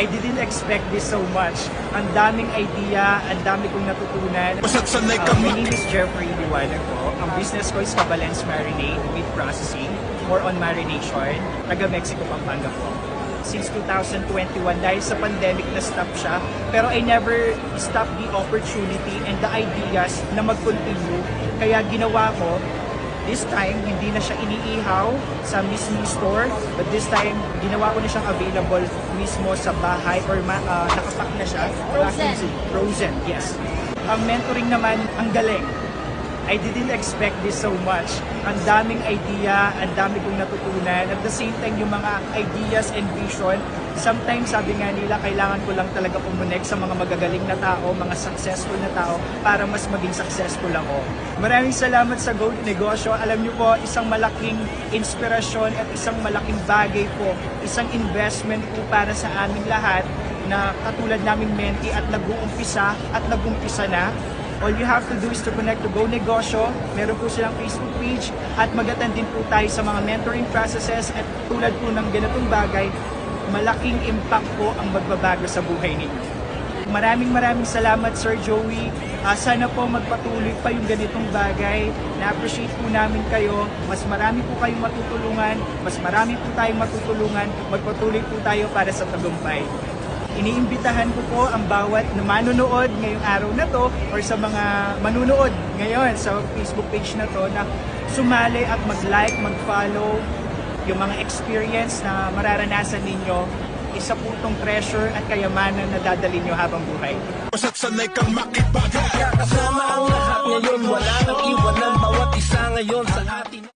I didn't expect this so much. Ang daming idea, ang dami kong natutunan. Sanay Uh, my name is Jeffrey Liwanag po. Ang business ko is Cabalens Marinade with Processing, more on marination. Taga Mexico, Pampanga po. Since 2021, dahil sa pandemic na stop siya, pero I never stop the opportunity and the ideas na mag-continue. Kaya ginawa ko, this time, hindi na siya iniihaw sa mismong store, but this time, ginawa ko na siyang available mismo sa bahay or ma- ah, nakapack na siya. Frozen. Frozen, yes. Ang mentoring naman, ang galing. I didn't expect this so much. Ang daming idea, ang dami kong natutunan. At the same time, yung mga ideas and vision, sometimes sabi nga nila, kailangan ko lang talaga pumonek sa mga magagaling na tao, mga successful na tao, para mas maging successful ako. Maraming salamat sa Go Negosyo. Alam niyo po, isang malaking inspirasyon at isang malaking bagay po, isang investment po para sa aming lahat na katulad naming menti at nag-uumpisa at nag-umpisa na. All you have to do is to connect to Go Negosyo. Meron po silang Facebook page at mag-attend din po tayo sa mga mentoring processes at tulad po ng ganitong bagay, malaking impact po ang magbabago sa buhay ninyo. Maraming maraming salamat Sir Joey. Ah, sana po magpatuloy pa yung ganitong bagay. Na-appreciate po namin kayo. Mas marami po kayong matutulungan. Mas marami po tayong matutulungan. Magpatuloy po tayo para sa tagumpay. Iniimbitahan ko po ang bawat na manonood ngayong araw na to or sa mga manunood ngayon sa Facebook page na to na sumali at mag-like, mag-follow. Yung mga experience na mararanasan ninyo isa po itong treasure at kayamanan na dadali nyo habang buhay. Basta't sanay kang makipagay Kasama ang lahat ngayon Wala nang iwanan Bawat isa ngayon